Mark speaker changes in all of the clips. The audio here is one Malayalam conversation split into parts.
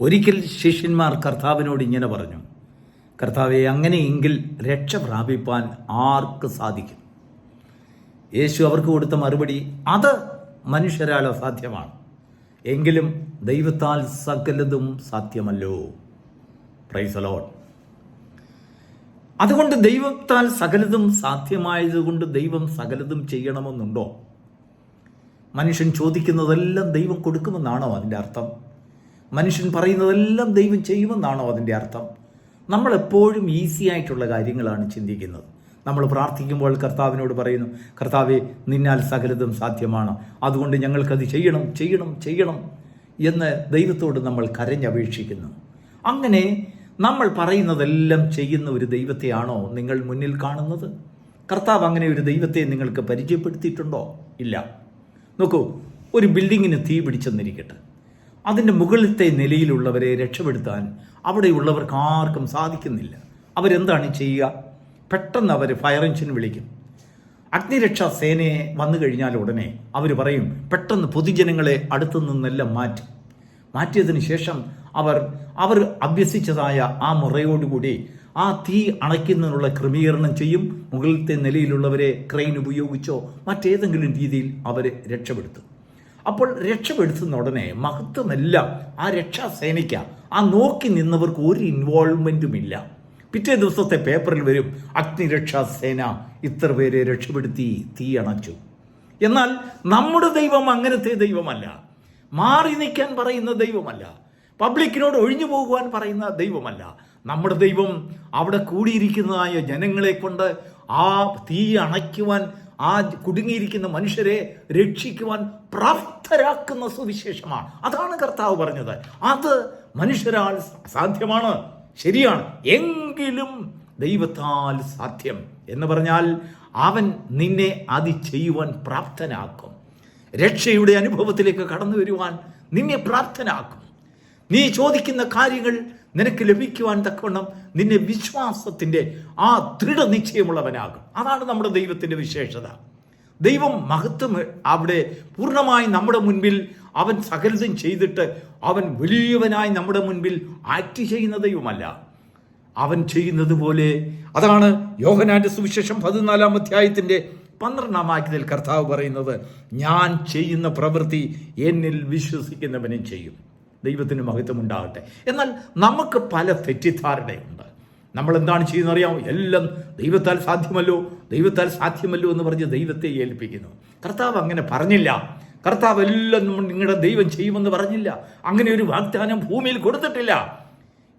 Speaker 1: ഒരിക്കൽ ശിഷ്യന്മാർ കർത്താവിനോട് ഇങ്ങനെ പറഞ്ഞു കർത്താവെ അങ്ങനെയെങ്കിൽ രക്ഷ പ്രാപിപ്പാൻ ആർക്ക് സാധിക്കും? യേശു അവർക്ക് കൊടുത്ത മറുപടി അത് മനുഷ്യരാൽ അസാധ്യമാണ്. എങ്കിലും ദൈവത്താൽ സകലതും സാധ്യമല്ലോ. പ്രൈസലോൺ അതുകൊണ്ട് ദൈവത്താൽ സകലതും സാധ്യമായതുകൊണ്ട് ദൈവം സകലതും ചെയ്യണമെന്നുണ്ടോ? മനുഷ്യൻ ചോദിക്കുന്നതെല്ലാം ദൈവം കൊടുക്കുമെന്നാണോ അതിന്റെ അർത്ഥം? മനുഷ്യൻ പറയുന്നതെല്ലാം ദൈവം ചെയ്യുമെന്നാണോ അതിന്റെ അർത്ഥം? നമ്മൾ എപ്പോഴും ഈസി ആയിട്ടുള്ള കാര്യങ്ങളാണ് ചിന്തിക്കുന്നത്. നമ്മൾ പ്രാർത്ഥിക്കുമ്പോൾ കർത്താവിനോട് പറയുന്നു കർത്താവെ നിന്നാൽ സകലതും സാധ്യമാണ്. അതുകൊണ്ട് ഞങ്ങൾക്കത് ചെയ്യണം ചെയ്യണം ചെയ്യണം എന്ന് ദൈവത്തോട് നമ്മൾ കരഞ്ഞപേക്ഷിക്കുന്നു. അങ്ങനെ നമ്മൾ പറയുന്നതെല്ലാം ചെയ്യുന്ന ഒരു ദൈവത്തെയാണോ നിങ്ങൾ മുന്നിൽ കാണുന്നത്? കർത്താവ് അങ്ങനെ ഒരു ദൈവത്തെ നിങ്ങൾക്ക് പരിചയപ്പെടുത്തിയിട്ടുണ്ടോ? ഇല്ല. നോക്കൂ ഒരു ബിൽഡിങ്ങിന് തീ പിടിച്ചെന്നിരിക്കട്ടെ അതിന്റെ മുകളിലത്തെ നിലയിലുള്ളവരെ രക്ഷപ്പെടുത്താൻ അവിടെയുള്ളവർക്ക് ആർക്കും സാധിക്കുന്നില്ല. അവരെന്താണ് ചെയ്യുക? പെട്ടെന്ന് അവർ ഫയർ എഞ്ചിൻ വിളിക്കും. അഗ്നിരക്ഷാ സേനയെ വന്നു കഴിഞ്ഞാൽ ഉടനെ അവർ പറയും പെട്ടെന്ന് പൊതുജനങ്ങളെ അടുത്തു നിന്നെല്ലാം മാറ്റി. മാറ്റിയതിന് ശേഷം അവർ അവർ അഭ്യസിച്ചതായ ആ മുറയോടുകൂടി ആ തീ അണയ്ക്കുന്നതിനുള്ള ക്രമീകരണം ചെയ്യും. മുകളിലത്തെ നിലയിലുള്ളവരെ ക്രെയിൻ ഉപയോഗിച്ചോ മറ്റേതെങ്കിലും രീതിയിൽ അവരെ രക്ഷപ്പെടുത്തും. അപ്പോൾ രക്ഷപ്പെടുത്തുന്ന ഉടനെ മഹത്വമെല്ലാം ആ രക്ഷാസേനയ്ക്ക് ആ നോക്കി നിന്നവർക്ക് ഒരു ഇൻവോൾവ്മെന്റും ഇല്ല. പിറ്റേ ദിവസത്തെ പേപ്പറിൽ വരും അഗ്നിരക്ഷാസേന ഇത്ര പേരെ രക്ഷപ്പെടുത്തി തീ അണച്ചു. എന്നാൽ നമ്മുടെ ദൈവം അങ്ങനത്തെ ദൈവമല്ല. മാറി നിൽക്കാൻ പറയുന്ന ദൈവമല്ല. പബ്ലിക്കിനോട് ഒഴിഞ്ഞു പോകുവാൻ പറയുന്ന ദൈവമല്ല. നമ്മുടെ ദൈവം അവിടെ കൂടിയിരിക്കുന്നതായ ജനങ്ങളെ കൊണ്ട് ആ തീ അണയ്ക്കുവാൻ ആ കുടുങ്ങിയിരിക്കുന്ന മനുഷ്യരെ രക്ഷിക്കുവാൻ പ്രാപ്തരാക്കുന്ന സുവിശേഷമാണ്. അതാണ് കർത്താവ് പറഞ്ഞത്. അത് മനുഷ്യരാൾ സാധ്യമാണ്. ശരിയാണ്. എങ്കിലും ദൈവത്താൽ സാധ്യം എന്ന് പറഞ്ഞാൽ അവൻ നിന്നെ അത് ചെയ്യുവാൻ പ്രാപ്തനാക്കും. രക്ഷയുടെ അനുഭവത്തിലേക്ക് കടന്നു വരുവാൻ നിന്നെ പ്രാപ്തനാക്കും. നീ ചോദിക്കുന്ന കാര്യങ്ങൾ നിനക്ക് ലഭിക്കുവാൻ തക്കവണ്ണം നിന്നെ വിശ്വാസത്തിന്റെ ആ ദൃഢനിശ്ചയമുള്ളവനാകും അതാണ് നമ്മുടെ ദൈവത്തിന്റെ വിശേഷത. ദൈവം മഹത്വം അവിടെ പൂർണമായി നമ്മുടെ മുൻപിൽ അവൻ സകലതും ചെയ്തിട്ട് അവൻ വലിയവനായി നമ്മുടെ മുൻപിൽ ആക്ട് ചെയ്യുന്ന ദൈവമല്ല. അവൻ ചെയ്യുന്നത് പോലെ അതാണ് യോഹനാന്റെ സുവിശേഷം പതിനാലാം അധ്യായത്തിന്റെ പന്ത്രണ്ടാം വാക്യത്തിൽ കർത്താവ് പറയുന്നത് ഞാൻ ചെയ്യുന്ന പ്രവൃത്തി എന്നിൽ വിശ്വസിക്കുന്നവനും ചെയ്യും. ദൈവത്തിന് മഹത്വം ഉണ്ടാകട്ടെ എന്നാൽ നമുക്ക് പല തെറ്റിദ്ധാരണയുണ്ട്. നമ്മൾ എന്താണ് ചെയ്യുന്നത് അറിയാമോ? എല്ലാം ദൈവത്താൽ സാധ്യമല്ലോ ദൈവത്താൽ സാധ്യമല്ലോ എന്ന് പറഞ്ഞ് ദൈവത്തെ ഏൽപ്പിക്കുന്നു. കർത്താവ് അങ്ങനെ പറഞ്ഞില്ല. കർത്താവ് എല്ലാം നിങ്ങളുടെ ദൈവം ചെയ്യുമെന്ന് പറഞ്ഞില്ല. അങ്ങനെ ഒരു വാഗ്ദാനം ഭൂമിയിൽ കൊടുത്തിട്ടില്ല.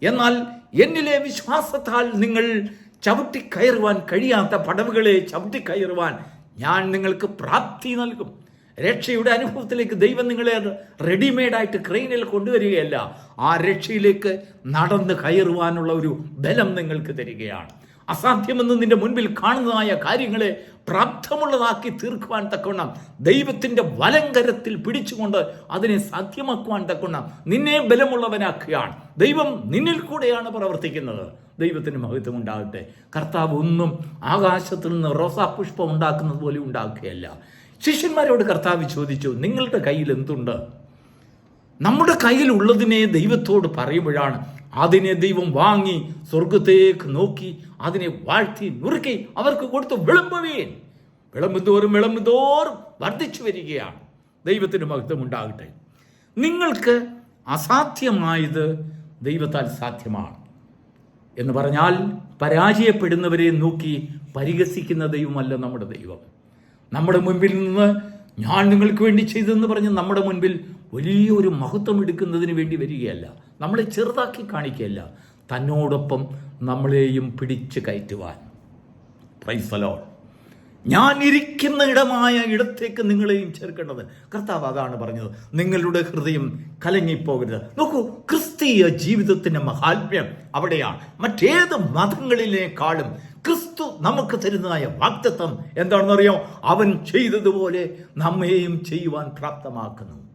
Speaker 1: എന്നാൽ എന്നിലെ വിശ്വാസത്താൽ നിങ്ങൾ ചവിട്ടിക്കയറുവാൻ കഴിയാത്ത പടവുകളെ ചവിട്ടിക്കയറുവാൻ ഞാൻ നിങ്ങൾക്ക് പ്രാപ്തി നൽകും. രക്ഷയുടെ അനുഭവത്തിലേക്ക് ദൈവം നിങ്ങളെ റെഡിമെയ്ഡായിട്ട് ക്രെയിനിൽ കൊണ്ടുവരികയല്ല. ആ രക്ഷയിലേക്ക് നടന്ന് കയറുവാനുള്ള ഒരു ബലം നിങ്ങൾക്ക് തരികയാണ്. അസാധ്യമെന്ന് നിന്റെ മുൻപിൽ കാണുന്നതായ കാര്യങ്ങളെ പ്രാപ്തമുള്ളതാക്കി തീർക്കുവാൻ തക്കവണ്ണം ദൈവത്തിന്റെ വലങ്കരത്തിൽ പിടിച്ചുകൊണ്ട് അതിനെ സാധ്യമാക്കുവാൻ തക്കവണ്ണം നിന്നെ ബലമുള്ളവനാക്കുകയാണ്. ദൈവം നിന്നിൽ കൂടെയാണ് പ്രവർത്തിക്കുന്നത്. ദൈവത്തിന് മഹത്വം ഉണ്ടാകട്ടെ. കർത്താവ് ഒന്നും ആകാശത്തിൽ നിന്ന് റോസാപുഷ്പം ഉണ്ടാക്കുന്നത് പോലെ ഉണ്ടാക്കുകയല്ല. ശിഷ്യന്മാരോട് കർത്താവ് ചോദിച്ചു നിങ്ങളുടെ കയ്യിൽ എന്തുണ്ട്? നമ്മുടെ കയ്യിൽ ഉള്ളതിനെ ദൈവത്തോട് പറയുമ്പോഴാണ്. അതിനെ ദൈവം വാങ്ങി സ്വർഗത്തേക്ക് നോക്കി അതിനെ വാഴ്ത്തി നുറുക്കി അവർക്ക് കൊടുത്തു വിളമ്പുവീൻ. വിളമ്പുതോറും വിളമ്പുതോറും വർദ്ധിച്ചു വരികയാണ്. ദൈവത്തിന് മഹത്വം ഉണ്ടാകട്ടെ നിങ്ങൾക്ക് അസാധ്യമായത് ദൈവത്താൽ സാധ്യമാണ്. എന്ന് പറഞ്ഞാൽ പരാജയപ്പെടുന്നവരെ നോക്കി പരിഹസിക്കുന്ന ദൈവമല്ല നമ്മുടെ ദൈവം. നമ്മുടെ മുൻപിൽ നിന്ന് ഞാൻ നിങ്ങൾക്ക് വേണ്ടി ചെയ്തെന്ന് പറഞ്ഞ് നമ്മുടെ മുൻപിൽ വലിയൊരു മഹത്വം എടുക്കുന്നതിന് വേണ്ടി വരികയല്ല. നമ്മളെ ചെറുതാക്കി കാണിക്കുകയല്ല. തന്നോടൊപ്പം നമ്മളെയും പിടിച്ചു കയറ്റുവാൻ. പ്രൈസലോൾ ഞാൻ ഇരിക്കുന്ന ഇടമായ ഇടത്തേക്ക് നിങ്ങളെയും ചേർക്കേണ്ടത്. കർത്താവ് അതാണ് പറഞ്ഞത്. നിങ്ങളുടെ ഹൃദയം കലങ്ങിപ്പോകരുത്. നോക്കൂ ക്രിസ്തീയ ജീവിതത്തിന്റെ മഹാത്മ്യം അവിടെയാണ്. മറ്റേത് മതങ്ങളിലേക്കാളും ക്രിസ്തു നമുക്ക് തരുന്നതായ വാക്തത്വം എന്താണെന്നറിയോ? അവൻ ചെയ്തതുപോലെ നമ്മെയും ചെയ്യുവാൻ പ്രാപ്തമാക്കുന്നു.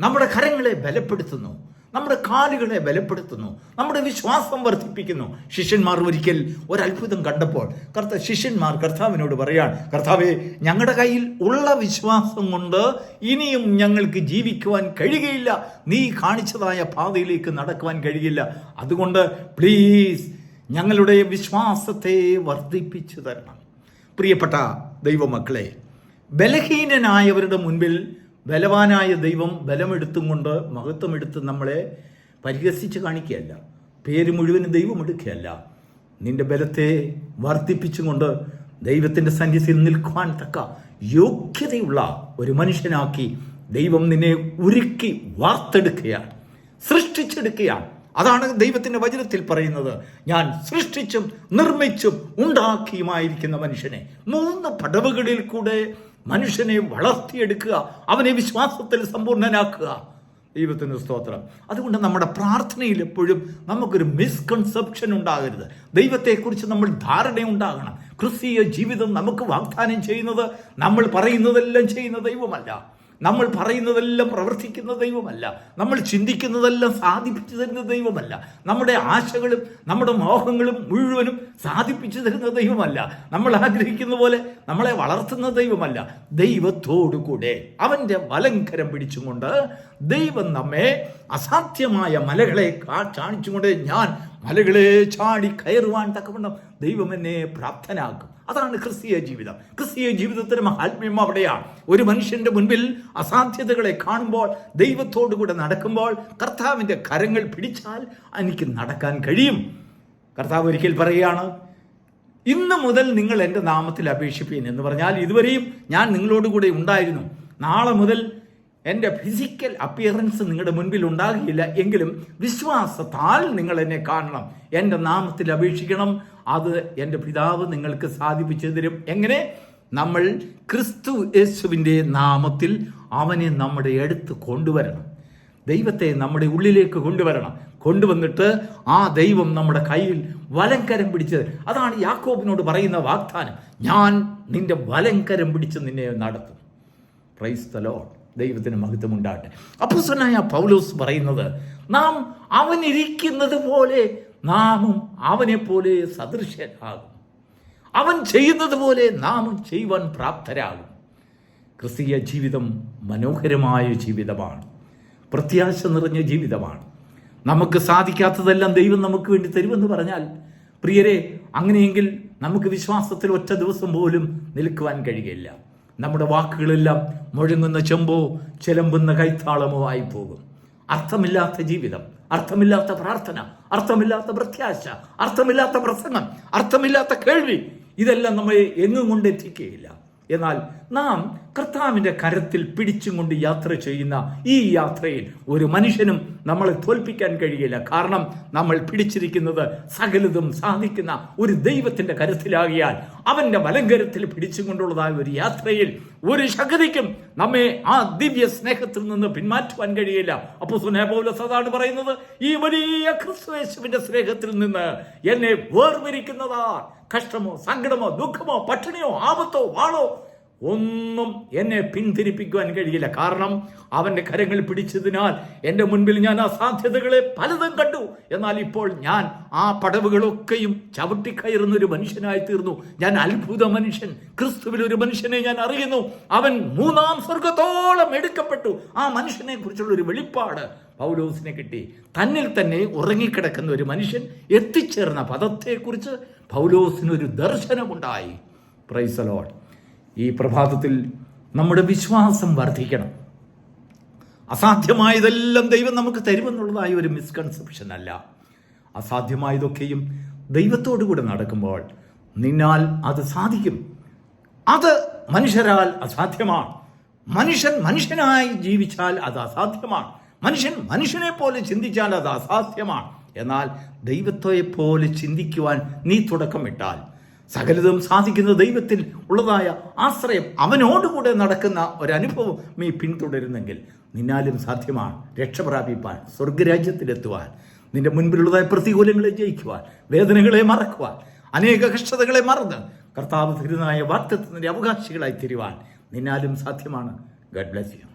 Speaker 1: നമ്മുടെ കരങ്ങളെ ബലപ്പെടുത്തുന്നു. നമ്മുടെ കാലുകളെ ബലപ്പെടുത്തുന്നു. നമ്മുടെ വിശ്വാസം വർദ്ധിപ്പിക്കുന്നു. ശിഷ്യന്മാർ ഒരിക്കൽ ഒരത്ഭുതം കണ്ടപ്പോൾ കർത്ത ശിഷ്യന്മാർ കർത്താവിനോട് പറയാൻ കർത്താവെ ഞങ്ങളുടെ കയ്യിൽ ഉള്ള വിശ്വാസം കൊണ്ട് ഇനിയും ഞങ്ങൾക്ക് ജീവിക്കുവാൻ കഴിയുകയില്ല. നീ കാണിച്ചതായ പാതയിലേക്ക് നടക്കുവാൻ കഴിയില്ല. അതുകൊണ്ട് പ്ലീസ് ഞങ്ങളുടെ വിശ്വാസത്തെ വർദ്ധിപ്പിച്ചു തരണം. പ്രിയപ്പെട്ട ദൈവമക്കളെ ബലഹീനനായവരുടെ മുൻപിൽ ബലവാനായ ദൈവം ബലമെടുത്തും കൊണ്ട് മഹത്വമെടുത്ത് നമ്മളെ പരിഹസിച്ച് കാണിക്കുകയല്ല. പേര് മുഴുവനും ദൈവം എടുക്കുകയല്ല നിന്റെ ബലത്തെ വർദ്ധിപ്പിച്ചുകൊണ്ട് ദൈവത്തിന്റെ സന്നിധിയിൽ നിൽക്കുവാൻ തക്ക യോഗ്യതയുള്ള ഒരു മനുഷ്യനാക്കി ദൈവം നിന്നെ ഉരുക്കി വാർത്തെടുക്കുകയാണ് സൃഷ്ടിച്ചെടുക്കുകയാണ്. അതാണ് ദൈവത്തിന്റെ വചനത്തിൽ പറയുന്നത്. ഞാൻ സൃഷ്ടിച്ചും നിർമ്മിച്ചും ഉണ്ടാക്കിയുമായിരിക്കുന്ന മനുഷ്യനെ മൂന്ന് പടവുകളിൽ കൂടെ മനുഷ്യനെ വളർത്തിയെടുക്കുക അവനെ വിശ്വാസത്തിൽ സമ്പൂർണനാക്കുക. ദൈവത്തിന് സ്തോത്രം. അതുകൊണ്ട് നമ്മുടെ പ്രാർത്ഥനയിൽ എപ്പോഴും നമുക്കൊരു മിസ്കൺസെപ്ഷൻ ഉണ്ടാകരുത്. ദൈവത്തെക്കുറിച്ച് നമ്മൾ ധാരണ ഉണ്ടാകണം. ക്രിസ്തീയ ജീവിതം നമുക്ക് വാഗ്ദാനം ചെയ്യുന്നത് നമ്മൾ പറയുന്നതെല്ലാം ചെയ്യുന്ന ദൈവമല്ല. നമ്മൾ പറയുന്നതെല്ലാം പ്രവർത്തിക്കുന്ന ദൈവമല്ല. നമ്മൾ ചിന്തിക്കുന്നതെല്ലാം സാധിപ്പിച്ചു തരുന്ന ദൈവമല്ല. നമ്മുടെ ആശകളും നമ്മുടെ മോഹങ്ങളും മുഴുവനും സാധിപ്പിച്ചു തരുന്ന ദൈവമല്ല. നമ്മൾ ആഗ്രഹിക്കുന്ന പോലെ നമ്മളെ വളർത്തുന്ന ദൈവമല്ല. ദൈവത്തോടു കൂടെ അവന്റെ വലങ്കരം പിടിച്ചുകൊണ്ട് ദൈവം നമ്മെ അസാധ്യമായ മലകളെ കാണിച്ചുകൊണ്ട് ഞാൻ മലകളെ ചാടി കയറുവാൻ തക്കവണ്ണം ദൈവം എന്നെ പ്രാപ്തനാക്കും. അതാണ് ക്രിസ്തീയ ജീവിതം. ക്രിസ്തീയ ജീവിതത്തിന് മഹാത്മ്യം അവിടെയാണ്. ഒരു മനുഷ്യന്റെ മുൻപിൽ അസാധ്യതകളെ കാണുമ്പോൾ ദൈവത്തോടു കൂടെ നടക്കുമ്പോൾ കർത്താവിന്റെ കരങ്ങൾ പിടിച്ചാൽ എനിക്ക് നടക്കാൻ കഴിയും. കർത്താവ് ഒരിക്കൽ പറയുകയാണ് ഇന്ന് മുതൽ നിങ്ങൾ എന്റെ നാമത്തിൽ അപേക്ഷിപ്പീൻ എന്ന് പറഞ്ഞാൽ ഇതുവരെയും ഞാൻ നിങ്ങളോടുകൂടെ ഉണ്ടായിരുന്നു. നാളെ മുതൽ എന്റെ ഫിസിക്കൽ അപ്പിയറൻസ് നിങ്ങളുടെ മുൻപിൽ ഉണ്ടാകില്ല എങ്കിലും വിശ്വാസത്താൽ നിങ്ങൾ എന്നെ കാണണം. എന്റെ നാമത്തിൽ അപേക്ഷിക്കണം. അത് എന്റെ പിതാവ് നിങ്ങൾക്ക് സാധിപ്പിച്ചു തരും. എങ്ങനെ? നമ്മൾ ക്രിസ്തു യേശുവിന്റെ നാമത്തിൽ അവനെ നമ്മുടെ അടുത്ത് കൊണ്ടുവരണം. ദൈവത്തെ നമ്മുടെ ഉള്ളിലേക്ക് കൊണ്ടുവരണം. കൊണ്ടുവന്നിട്ട് ആ ദൈവം നമ്മുടെ കയ്യിൽ വലങ്കരം പിടിച്ചത് അതാണ് യാക്കോബിനോട് പറയുന്ന വാഗ്ദാനം. ഞാൻ നിന്റെ വലങ്കരം പിടിച്ച് നിന്നെ നടത്തും. ലോഡ് ദൈവത്തിന് മഹത്വം ഉണ്ടാകട്ടെ അപ്പുസനായ പൗലോസ് പറയുന്നത് നാം അവനിരിക്കുന്നത് പോലെ നാമും അവനെ പോലെ സദൃശ്യനാകും അവൻ ചെയ്യുന്നത് പോലെ നാമും ചെയ്യുവാൻ പ്രാപ്തരാകും. ക്രിസ്തീയ ജീവിതം മനോഹരമായ ജീവിതമാണ്. പ്രത്യാശ നിറഞ്ഞ ജീവിതമാണ്. നമുക്ക് സാധിക്കാത്തതെല്ലാം ദൈവം നമുക്ക് വേണ്ടി തരുമെന്ന് പറഞ്ഞാൽ പ്രിയരെ അങ്ങനെയെങ്കിൽ നമുക്ക് വിശ്വാസത്തിൽ ഒറ്റ ദിവസം പോലും നിൽക്കുവാൻ കഴിയില്ല. നമ്മുടെ വാക്കുകളെല്ലാം മുഴങ്ങുന്ന ചെമ്പോ ചെലമ്പുന്ന കൈത്താളമോ ആയി പോകും അർത്ഥമില്ലാത്ത ജീവിതം അർത്ഥമില്ലാത്ത പ്രാർത്ഥന അർത്ഥമില്ലാത്ത പ്രത്യാശ അർത്ഥമില്ലാത്ത പ്രസംഗം അർത്ഥമില്ലാത്ത കേൾവി ഇതെല്ലാം നമ്മെ എങ്ങും കൊണ്ടെത്തിക്കുകയില്ല. എന്നാൽ നാം കർത്താവിന്റെ കരത്തിൽ പിടിച്ചും കൊണ്ട് യാത്ര ചെയ്യുന്ന ഈ യാത്രയിൽ ഒരു മനുഷ്യനും നമ്മളെ തോൽപ്പിക്കാൻ കഴിയില്ല. കാരണം നമ്മൾ പിടിച്ചിരിക്കുന്നത് സകലതും സാധിക്കുന്ന ഒരു ദൈവത്തിന്റെ കരത്തിലാകിയാൽ അവന്റെ വലങ്കരത്തിൽ പിടിച്ചും കൊണ്ടുള്ളതായ ഒരു യാത്രയിൽ ഒരു ശകതിക്കും നമ്മെ ആ ദിവ്യ സ്നേഹത്തിൽ നിന്ന് പിന്മാറ്റുവാൻ കഴിയില്ല. അപ്പോൾ സുനേപൗലസ് അതാണ് പറയുന്നത്? ഈ വലിയ ക്രിസ്തുവേശുവിന്റെ സ്നേഹത്തിൽ നിന്ന് എന്നെ വേർതിരിക്കുന്നതാ. കഷ്ടമോ സങ്കടമോ ദുഃഖമോ പട്ടിണിയോ ആപത്തോ വാളോ ഒന്നും എന്നെ പിന്തിരിപ്പിക്കുവാൻ കഴിയില്ല. കാരണം അവന്റെ കരങ്ങൾ പിടിച്ചതിനാൽ എന്റെ മുൻപിൽ ഞാൻ ആ സാധ്യതകളെ പലതും കണ്ടു. എന്നാൽ ഇപ്പോൾ ഞാൻ ആ പടവുകളൊക്കെയും ചവിട്ടിക്കയറുന്ന ഒരു മനുഷ്യനായി തീർന്നു. ഞാൻ അത്ഭുത മനുഷ്യൻ. ക്രിസ്തുവിൽ ഒരു മനുഷ്യനെ ഞാൻ അറിയുന്നു. അവൻ മൂന്നാം സ്വർഗത്തോളം എടുക്കപ്പെട്ടു. ആ മനുഷ്യനെ കുറിച്ചുള്ള ഒരു വെളിപ്പാട് പൗലോസിനെ കിട്ടി. തന്നിൽ തന്നെ ഉറങ്ങിക്കിടക്കുന്ന ഒരു മനുഷ്യൻ എത്തിച്ചേർന്ന പദത്തെക്കുറിച്ച് പൗലോസിനൊരു ദർശനമുണ്ടായി. പ്രൈസലോട്ട് ഈ പ്രഭാതത്തിൽ നമ്മുടെ വിശ്വാസം വർദ്ധിക്കണം. അസാധ്യമായതെല്ലാം ദൈവം നമുക്ക് തരുമെന്നുള്ളതായ ഒരു മിസ്കൺസെപ്ഷൻ അല്ല. അസാധ്യമായതൊക്കെയും ദൈവത്തോടു കൂടെ നടക്കുമ്പോൾ നിന്നാൽ അത് സാധിക്കും. അത് മനുഷ്യരാൽ അസാധ്യമാണ്. മനുഷ്യൻ മനുഷ്യനായി ജീവിച്ചാൽ അത് അസാധ്യമാണ്. മനുഷ്യൻ മനുഷ്യനെ പോലെ ചിന്തിച്ചാൽ അത് അസാധ്യമാണ്. എന്നാൽ ദൈവത്തെ പോലെ ചിന്തിക്കുവാൻ നീ തുടക്കമിട്ടാൽ സകലതും സാധിക്കുന്ന ദൈവത്തിൽ ഉള്ളതായ ആശ്രയം അവനോടുകൂടെ നടക്കുന്ന ഒരനുഭവം നീ പിന്തുടരുന്നെങ്കിൽ നിന്നാലും സാധ്യമാണ് രക്ഷപ്രാപിപ്പാൻ സ്വർഗരാജ്യത്തിലെത്തുവാൻ നിന്റെ മുൻപിലുള്ളതായ പ്രതികൂലങ്ങളെ ജയിക്കുവാൻ വേദനകളെ മറക്കുവാൻ അനേക കഷ്ടതകളെ മറന്ന് കർത്താവ് തിരുനായ വാക്തത്വത്തിന്റെ അവകാശികളായി തരുവാൻ നിന്നാലും സാധ്യമാണ്. Garh bless you